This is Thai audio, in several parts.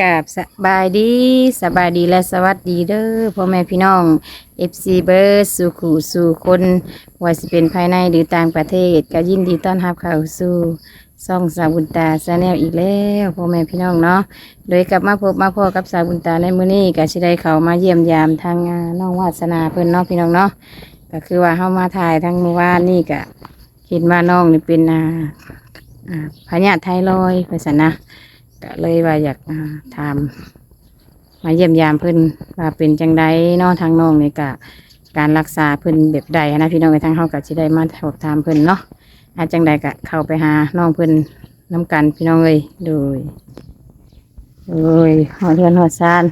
กับสบายดีสบายดีและสวัสดีเด้อพ่อแม่พี่น้อง FC เบอร์สู่ขู่สู่คนว่าสิเป็นภายในหรือต่างประเทศ ก็ยินดีต้อนรับเข้าสู่ซ่องสาบุญตาแนลอีกแล้วพ่อแม่พี่น้องเนาะโดยกลับมาพบมาพ่อกับสาบุญตาในมื้อนี้ก็สิได้เข้ามาเยี่ยมยามทางน้องวาสนาเพิ่นเนาะพี่น้องเนาะก็คือว่าเฮามาถ่ายทั้งเมื่อวานนี่ก็คิดว่าน้องนี่เป็นอ่าอ่าพญาไทรอยด์ว่าซั่นนะ ก็เลยว่าอยากอ่าถามมาเยี่ยมยามเพิ่นว่าเป็นจังไดเนาะทางน้องนี่กะการรักษาเพิ่นแบบใดนะพี่น้องไปทางเฮาก็สิได้มาสอบถามเพิ่นเนาะอาจังใดก็เข้าไปหาน้องเพิ่นน้ำกันพี่น้องเอ้ยโดยโอ้ยหอดเรือนหอดซาน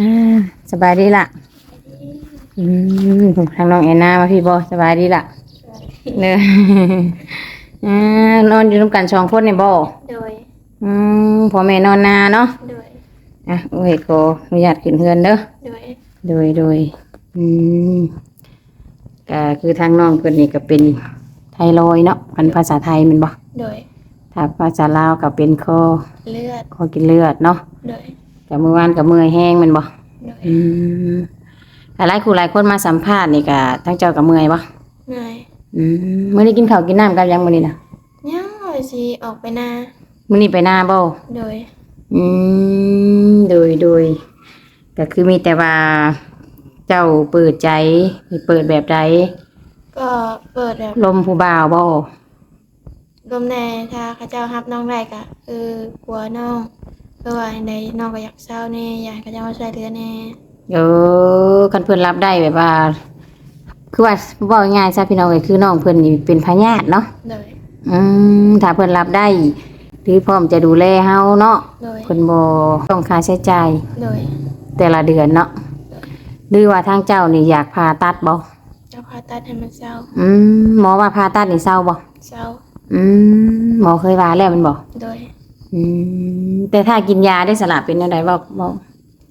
อ่าสบายดีล่ะอืมทางน้องแอนนามาพี่บอสบายดีล่ะเนอะอ่านอนอยู่น้ำกันสองคนในบ่โดย อืมพ่อแม่นอนนาเนาะโดยอะโอ้ยขออนุญาตขึ้นเฮือนเด้อโดยโดยโดยอืมก็คือทางน้องเพิ่นนี่ก็เป็นไทรอยด์เนาะมันภาษาไทยแมันบ่โดยถ้าภาษาลาวก็เป็นคอเลือดคอกินเลือดเนาะโดยก็มื้อวานก็เมื่อยแห้งแมันบ่โดยอืมหลายๆครูหลายคนมาสัมภาษณ์นี่ก็ทั้งเจ้าก็เมื่อยบ่เหนื่อยอืมมื้อนี้กินข้าวกินน้ำกันยังมื้อนี้น่ะยังเลยสิออกไปนา มื้อนี้ไปหน้าบ่โดย อืมโดยโดยก็คือมีแต่ว่า เจ้าเปิดใจเปิดแบบใดก็เปิดแบบลมผู้บ่าวบ่ลมแน่ถ้าเข้าเจ้าฮับน้องได้ก็คือกลัวน้องเพราะว่าในน้องก็อยากเศร้าแน่อยากให้เข้าเจ้ามาช่วยเหลือแน่เออคันเพิ่นรับได้แบบว่า คือว่าเว้าง่ายๆซะพี่น้องเอ้ยคือน้องเพิ่นนี่เป็นพญาติเนาะโดย อืมถ้าเพิ่นรับได้ หรือพร้อมจะดูแลเฮาเนาะโดย เพิ่นบ่ต้องค่าใช้จ่ายโดยแต่ละเดือนเนาะหรือว่าทางเจ้านี่อยากผ่าตัดบ่เจ้าพาตัดให้มันเศร้าอืมหมอว่าผ่าตัดนี่เศร้าบ่เศร้าอืมหมอเคยว่าแล้วแมันบ่โดยอืมแต่ถ้ากินยาได้สละเป็นอะไรบอกบอก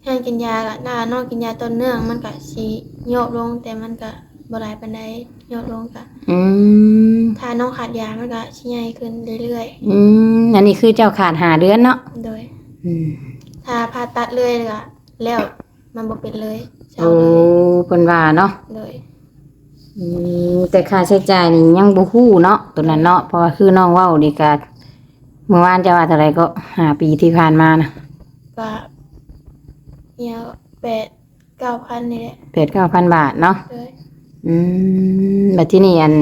ให้กินยาก็น่านอกกินยาต้นเนื่องมันก็สิโยกลงแต่มันก็ บ่หลายปานใดโยกลงก็อืมถ้าน้องขาดยามันก็สิใหญ่ขึ้นเรื่อยอืมอันนี้คือเจ้าขาดหาเดือนเนาะๆ โดย อืมถ้าผ่าตัดเลยก็แล้วมันบ่เป็นเลยเศร้าโอ้เลยเพิ่นว่าเนาะโดย อืมแต่ค่าใช้จ่ายนี่ยังบ่ฮู้เนาะตัวนั้นเนาะเพราะว่าคือน้องเว้านี่ก็เมื่อวานจะว่าเท่าไหร่ก็ห้าปีที่ผ่านมานะก็เนี่ยแปดเก้าพันนี่แหละแปดเก้าพันบาทเนาะโดย อืมแบบที่นี่อัน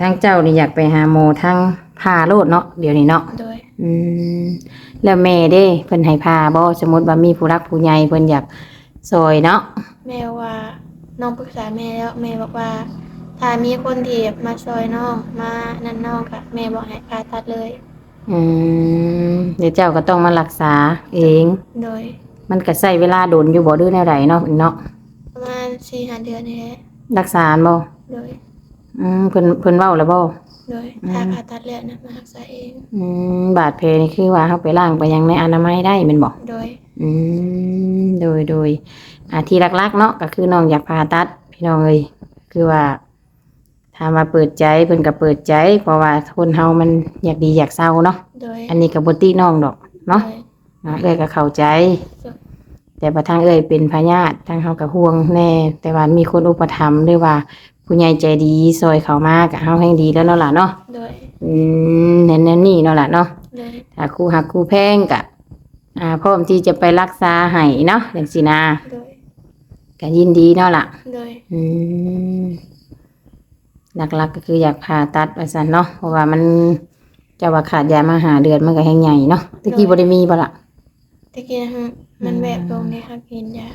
ทางเจ้านี่อยากไปหาหมอทางพาโลดเนาะเดี๋ยวนี้เนาะโดย อืมแล้วแม่เด้เพิ่นให้พาบ่สมมติว่ามีผู้รักผู้ใหญ่เพิ่นอยากซอยเนาะแม่ว่าน้องปรึกษาแม่แล้วแม่บอกว่า ถ้ามีคนที่มาซอยน้องมานั่นน้องก็แม่บอกให้ผ่าตัดเลย อืมเดี๋ยวเจ้าก็ต้องมารักษาเอง โดยมันก็ใช้เวลาโดนอยู่บ่ดื้อแนวใดเนาะเนาะประ มาณสี่ห้าเดือนนี่แหละรักษาบ่โดยอืมเพิ่นเพิ่นเว้าแล้วบ่โดยถ้าผ่าตัดแล้วนะมารักษาเอง อืมบาดแผลนี่คือว่าเฮาไปล้างไปยังในอนามัยได้แม่นบ่โดยอืมโดยโดยอาที่หลักๆเนาะก็คือน้องอยากผ่าตัด พี่น้องเอ้ยคือว่าถ้ามาเปิดใจเพิ่นก็เปิดใจ เพราะว่าคนเฮามันอยากดีอยากเศร้าเนาะโดยอันนี้ก็บ่ติน้องดอกเนาะโดยอะเอ้ยก็เข้าใจจ้ะ แต่ประทางเอ้ยเป็นพญาติทางเฮาก็ห่วงแน่ แต่ว่ามีคนอุปถัมภ์หรือว่าผู้ใหญ่ใจดีซอยเขามาก็เฮาแห่งดีแล้วเนาะล่ะเนาะโดยอืมนั่นนั่นนี่เนาะล่ะเนาะโดยถ้าครูหักครูแพงก็อ่าพร้อมที่จะไปรักษาให้เนาะจังซี่นะโดยก็ยินดีเนาะล่ะ โดยอืมหลักๆก็คืออยากผ่าตัดว่าซั่นเนาะเพราะว่ามันจะว่าขาดยามาหาเดือนมันก็แห้งใหญ่เนาะตะกี้บ่ได้มีบ่ล่ะตะกี้นะฮะ มันแบบลงในค่ะกินยา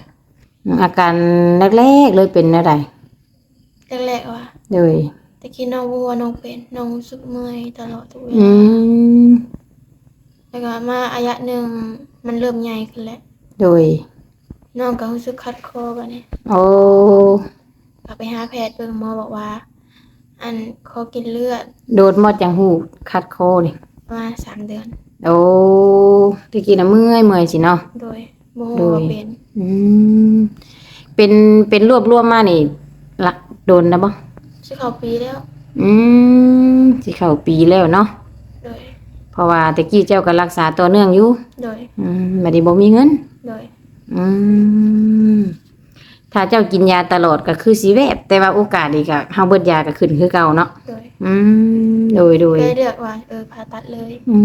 อาการแรกๆเลยเป็นอะไรแรกๆว่าเลยตะกี้น้องบัวาน้องเป็นน้องรู้สึกเมื่อยตลอดทุกเวอืลามแล้วก็มาอายะหนึ่งมันเริ่มใหญ่ขึ้นแล้วโดยน้องก็รู้สึกคัดคอกันนี่โอ้ก็ไปหาแพทย์เบิ่งหมอบอกว่า อันคอกินเลือด โดนหมดจังหูคัดคอนี่ประมาณสามเดือน โอ้ตะกี้น่ะเมื่อยเมื่อยสิเนาะโดย โมโหว่าเป็น อืมเป็นเป็นรวบรวมมานี่ละโดนนะบ่ชื่อเขาปีแล้ว อืมสิเข้าปีแล้วเนาะโดย เพราะว่าตะกี้เจ้าก็รักษาต่อเนื่องอยู่ โดย อืมบัดนี้บ่มีเงิน โดย อืมถ้าเจ้ากินยาตลอดก็คือสิแวบ แต่ว่าโอกาสอีกอะเฮาเบิดยาก็ขึ้นคือเก่าเนาะโดยอืมโดยโดย เลยเลือกว่าเออผ่าตัดเลย อื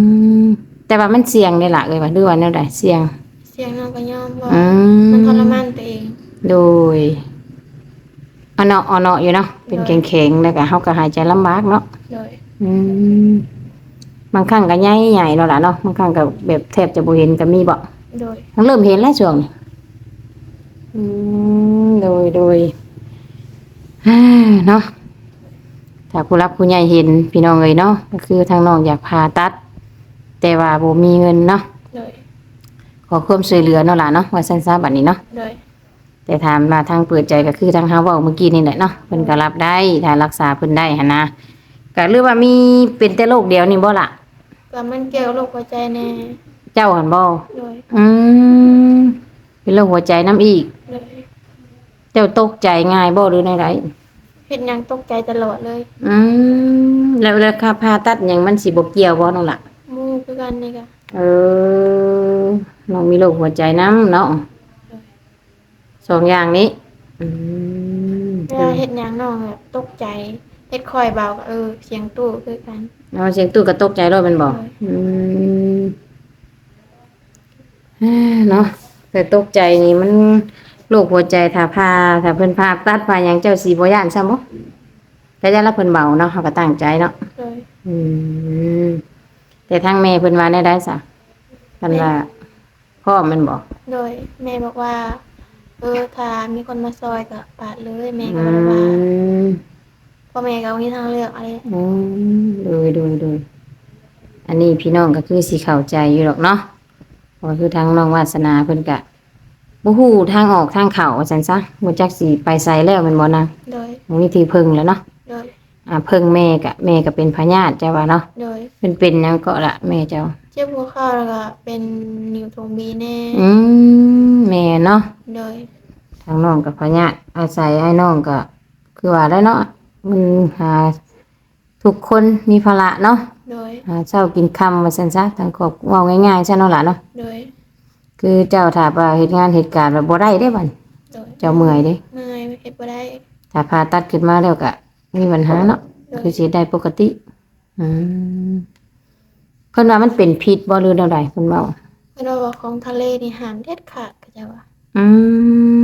มแต่ว่ามันเสี่ยงได้ล่ะเลยว่าหรือว่าแนวใดเสี่ยงเสียงน้องก็ยอมว่าอืมันทรมมานตัวเองโดยเอาเนาะเอาเนาะอยู่เนาะเป็นแข็งๆแล้วก็เฮาก็หายใจลำบากเนาะโดยอืมบางครั้งก็ใหญ่ใหญ่แล้วล่ะเนาะบางครั้งก็แบบแทบจะบ่เห็นก็มีบ่โดยมันเริ่มเห็นแล้วช่วงนี้อืมโดยโดยอ่าเนาะถ้าผู้รับผู้ใหญ่เห็นพี่น้องเอ้ยเนาะก็คือทางน้องอยากผ่าตัด แต่ว่าบ่มีเงินเนาะโดยข อความช่วยเหลือเนาะล่ะเนาะว่าซั่นซะบัดนี้เนาะโดยแต่ถามมาทางเปิดใจก็คือทางเฮาเว้าเมื่อกี้นี่แหละเนาะเพิ่นก็รับได้ถ้ารักษาเพิ่นได้หั่นนะก็หรือว่ามีเป็นแต่โรคเดียวนี่บ่ล่ะก็มันเกี่ยวกับโรคหัวใจแน่เจ้าหั่นบ่โดยอืมเป็นโรคหัวใจน้ำอีก โดยเจ้าตกใจง่ายบ่หรือไดเฮ็ดหยังตกใจตลอดเลยๆอืมแล้วแล้วค่าผ่าตัดหยังมันสิบ่เกี่ยวบ่นั่นล่ะหมู่คือกันนี่ก็เออ น้องมีโรคหัวใจน้ำเนาะสองอย่างนี้ อืมเวลาเฮ็ดหยังน้องแบบตกใจเฮ็ดค่อยเบาก็เออ เสียงตู้คือกัน เอาเสียงตู้ก็ตกใจด้วยมันบอกใช่อืมเอ้อเนาะแต่ตกใจนี่มันโรคหัวใจถ้าพาถ้าเพิ่นพาตัดพาหยังเจ้าสีบ่ย่านซ้ำบ่แต่ย่านละเพิ่นเบาเนาะเฮาก็ตั้งใจเนาะโดยอืมแต่ทางแม่เพิ่นว่าได้ได้ซะกันว่า พ่อมันบอกโดยแม่บอกว่า เออถ้ามีคนมาซอยก็ปาดเลยแม่อืก็บ่ได้ว่ามพ่อแม่ก็บ่มีทางเลือกอะไรอืมโดยโดยโดยอันนี้พี่น้องก็คือสิเข้าใจอยู่หรอกเนาะเพราะว่าคือทางน้องวาสนาเพิ่นก็บ่ฮู้ทางออกทางเข้าว่าซั่นซะบ่จักสิไปไสแล้วแม่นบ่นางโดยบ่มีที่พึ่งแล้วเนาะโดยอ่าพึ่งแม่ก็แม่ก็เป็นพญาติเจ้าว่าเนาะโดยเป็นเป็นหยังก็ละแม่เจ้า เจ็บหัวเข่าแล้วก็เป็นนิ้วทงบีแน่อืมแม่เนาะโดยทางน้องกับพญาติอาศัยให้น้องก็คือว่าได้เนาะมันหาทุกคนมีภาระเนาะโดยหาเช้ากินค่ำว่าซั่นซะทางครอบเว้าง่ายๆซะเนาะล่ะเนาะโดยคือเจ้าถ้าว่าเฮ็ดงานเหตุการณ์แบบบ่ได้เด้บัดโดยเจ้าเมื่อยเด้เมื่อยเฮ็ดบ่ได้ถ้าผ่าตัดขึ้นมาแล้วก็มีปัญหาเนาะโดยคือสิได้ปกติอืม เพิ่นว่ามันเป็นพิษบ่หรือแนวใดเพิ่นเว้าเพิ่นว่าของทะเลนี่ห้ามเด็ดขาดก็จะว่าอื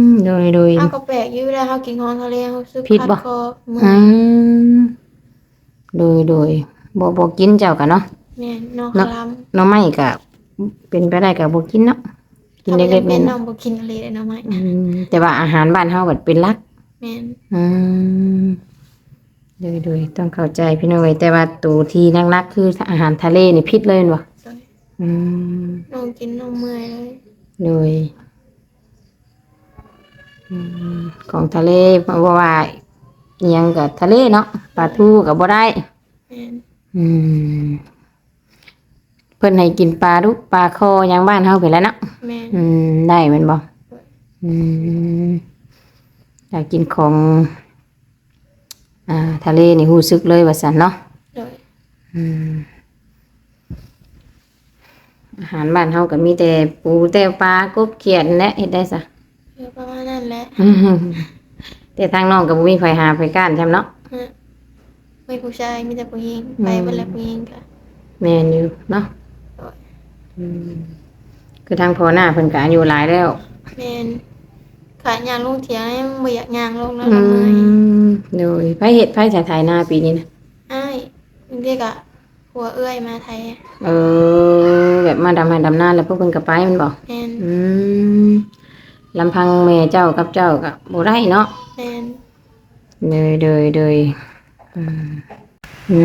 มโดยโดย เฮาก็แปลกอยู่เวลาเฮากินของทะเลเฮารู้สึกผิดบ่คัคอเมื่ออืยมโดยโดยบ่บ่กินเจ้ากันเนาะ แม่นน้องเนาะ คลำหน้อไม้ก็เป็นไปได้ก็บ่กินเนาะกินถ้าเล็กๆเป็น้นอยน้องบ่กินทะเลได้เนาะไหมๆอืมแต่ว่าอาหารบ้านเฮาบัดเป็นหลัก แม่นอืม โดยโดยต้องเข้าใจพี่น้องเอ้ยแต่ว่าตัวที่นักๆคืออาหารทะเลนี่พิษเลยแม่นบ่โดยอืมน้องกินน้องเมื่อยเลยโดยอืมของทะเลเพราะว่าอิหยังกับทะเลเนาะปลาทูกับบ่ได้ แม่นอืม เพิ่นให้กินปลาดุกปลาคอหยังบ้านเฮาไปแหล้วเนาะ แม่น อืม ได้แม่นบ่อืมอยากกินของ อ่าทะเลนี่รู้สึกเลยว่าซั่นเนาะโดยอืมอาหารบ้านเฮาก็มีแต่ปูแต่ปลากบเขียดและเฮ็ดได้ซะเออประมาณนั้นแหละอืมแต่ทางน้องก็บ่มีไฟหาไฟก้านใช่เนาะฮะไม่ผู้ชายมีแต่ผู้หญิงอืมไปเบิ่แล้วผู้หญิงก็แม่นอยู่เนาะโดยอืมคือทางพ่อหน้าเพิ่นก็อายุหลายแล้วแม่น ขายยางลงเถียงให้มันบ่อยากยางลงแล้วอืละเมื่อยมโดยไผเฮ็ดไผสายไถนาปีนี้นะอ้ายบางทีก็หัวเอื้อยมาไทยเออ แบบมาดำให้ดำนาแล้วพวกเพิ่นก็ไปแมันบ่แม่นอืมลำพังแม่เจ้ากับเจ้าก็บ่ได้เนาะ แม่นเลยเลยเลยอืมอื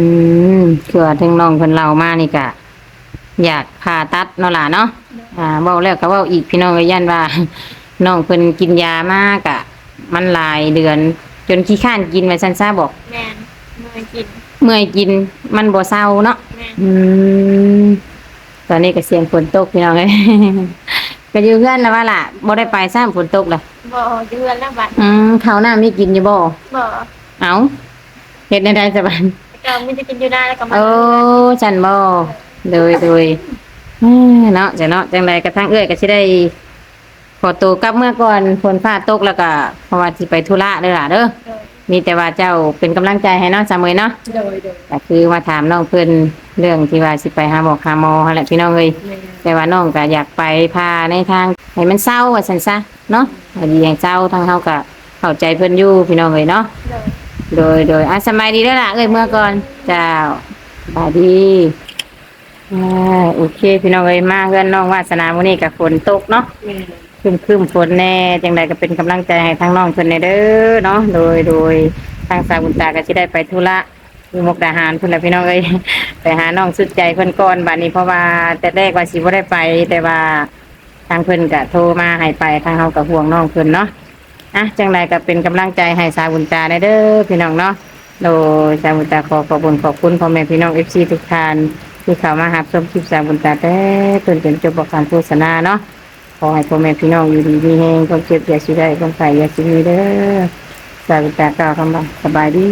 มคือว่าทางน้องเพิ่นเล่ามานี่ก็อยากผ่าตัดเนาะล่ะเนาะ อ่าเว้าแล้วก็เว้าอีกพี่น้องก็ย่านว่า น้องเพิ่นกินยามากะมันหลายเดือน จนขี้ข้านกินไว้ซั่นซะบอก แม่นเมื่อยกินเมื่อยกินมันบ่เศร้าเนาะแม่นอืมตอนนี้ก็เสียงฝนตกพี่น้องเอ้ย ก็อยู่เพื่อนแล้วว่าล่ะบ่ได้ไปซ้ำฝนตกล่ะบ่อยู่เรือนแล้วบัดอืมข้าวหน้ามีกินอยู่บ่บ่เอ้าเฮ็ดได้ได้สบายก็มีแต่กินอยู่ได้แล้วก็มาโอ้ฉันบ่โดยโดยเอ้อเนาะจะเนาะจังใดกระทั่งเอ้อยก็สิได้ ขอตัวกลับเมื่อก่อนฝนฟ้าตกแล้วก็เพราะว่าสิไปธุระเด้อล่ะเด้อโดยมีแต่ว่าเจ้าเป็นกำลังใจให้เนาะเสมอเนาะโดยโดยก็คือมาถามน้องเพิ่นเรื่องที่ว่าสิไปหาหมอหาหมอหั่นแหละพี่น้องเอ้ยแม่แต่ว่าน้องก็อยากไปพาในทางให้มันเศร้าว่าซั่นซะเนาะให้ดีให้เศร้าทางเฮาก็เข้าใจเพิ่นอยู่พี่น้องเอ้ยเนาะโดยโดยโดยอะสบายดีแล้วล่ะเอ้ยเมื่อก่อนเจ้าสบายดีอ่าโอเค พี่น้องเอ้ยมาเพื่อนน้องวาสนาวันนี้กับฝนตกเนาะแม่ คืมคืมฝนแน่จังใดก็เป็นกำลังใจให้ทั้งน้องเพิ่นในเด้อเนาะโดยโดยทางสาวบุญตาก็สิได้ไปธุระอยู่มุกดาหารเพิ่นละพี่น้องเอ้ยไปหาน้องสุดใจเพิ่นก่อนบัดนี้เพราะว่าแต่แรกว่าสิบ่ได้ไป แต่ว่าทางเพิ่นก็โทรมาให้ไปทางเฮาก็ห่วงน้องเพิ่นเนาะอะจังไรก็เป็นกำลังใจให้สาวบุญตาได้เด้อพี่น้องเนาะโดยสาวบุญตาขอขอบคุณขอบคุณพ่อแม่พี่น้องเอฟซีทุกท่านที่เข้ามาหับชมคลิปสาวบุญตาแต่จนจนจบบอกการโฆษณาเนาะ อให้พ่อแม่พี่น้องอยู่ดีมีแห้งความเจ็บอย่าสิได้ความใส่อย่าสิมีเด้อสาวิตากล่าวคำว่าสบายดี